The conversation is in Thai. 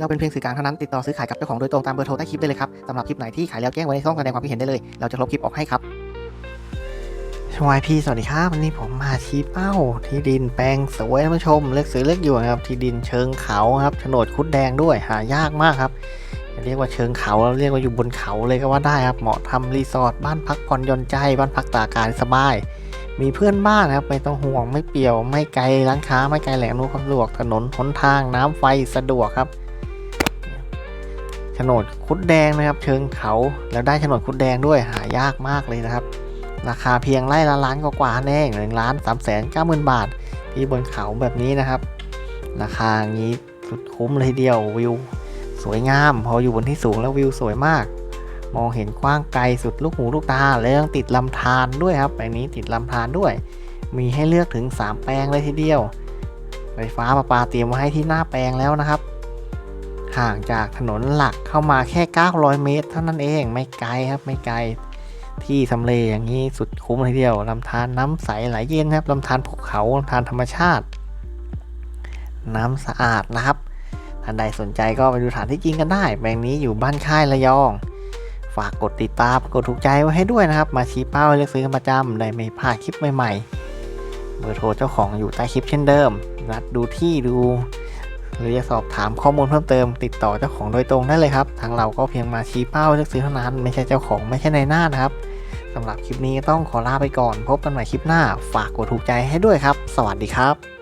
เราเป็นเพียงสื่อกลางเท่านั้นติดต่อซื้อขายกับเจ้าของโดยตรงตามเบอร์โทรใต้คลิปได้เลยครับสำหรับคลิปไหนที่ขายแล้วแจ้งไว้ในช่องแสดงความคิดเห็นได้เลย เราจะลบคลิปออกให้ครับชวายพีสวัสดีครับวันนี้ผมมาชี้เป้า ที่ดินแปลงสวยท่านผู้ชมเลือกซื้อเลือกอยู่นะครับที่ดินเชิงเขาครับโฉนดคุดแดงด้วยหายากมากครับเรียกว่าเชิงเขาเรียกว่าอยู่บนเขาเลยก็ว่าได้ครับเหมาะทำรีสอร์ทบ้านพักผ่อนหย่อนใจบ้านพักตากอากาศสบาย มีเพื่อนบ้านครับไม่ต้องห่วงไม่เปี่ยว ไม่ไกลร้านค้าไม่ไกลแหล่งนวยความสะดวกถนนหนทางน้ำไฟสะดวกครับ ฉนดคุดแดงนะครับ เชิงเขาแล้วได้โฉนดคุดแดงด้วยหายากมากเลยนะครับ ราคาเพียงไร่ละล้านกว่าๆแน่หนึ่งล้านสามแสนเก้าหมื่นบาท ที่บนเขาแบบนี้นะครับ ราคาอย่างนี้สุดคุ้มเลยทีเดียววิว สวยงาม พออยู่บนที่สูงแล้ววิวสวยมาก มองเห็นกว้างไกลสุดลูกหูลูกตาแล้วยังติดลำธารด้วยครับแปลงนี้ติดลำธารด้วย มีให้เลือกถึง 3 แปลงเลยทีเดียวไฟฟ้าประปาเตรียมไว้ให้ที่หน้าแปลงแล้วนะครับ ห่างจากถนนหลักเข้ามาแค่ 900 เมตร เท่านั้นเองไม่ไกลครับไม่ไกล ที่ทำเลอย่างนี้สุดคุ้มเลยเดียวลำธารน้ำใสไหลเย็นครับลำธารภูเขาลำธารธรรมชาติ น้ำสะอาดนะครับท่านใดสนใจก็ไปดูฐานที่จริงกันได้แปลงนี้อยู่บ้านค่ายระยอง ฝากกดติดตามกดถูกใจไว้ให้ด้วยนะครับ มาชี้เป้าเลือกซื้อกันประจำได้ไม่พลาดคลิปใหม่ๆเบอร์โทรเจ้าของอยู่ใต้คลิปเช่นเดิม นัดดูที่ดู หรือจะสอบถามข้อมูลเพิ่มเติม ติดต่อเจ้าของโดยตรงได้เลยครับ ทางเราก็เพียงมาชี้เป้าเลือกซื้อเท่านั้น ไม่ใช่เจ้าของไม่ใช่ในหน้านะครับสำหรับคลิปนี้ต้องขอลาไปก่อน พบกันใหม่คลิปหน้า ฝากกดถูกใจให้ด้วยครับ สวัสดีครับ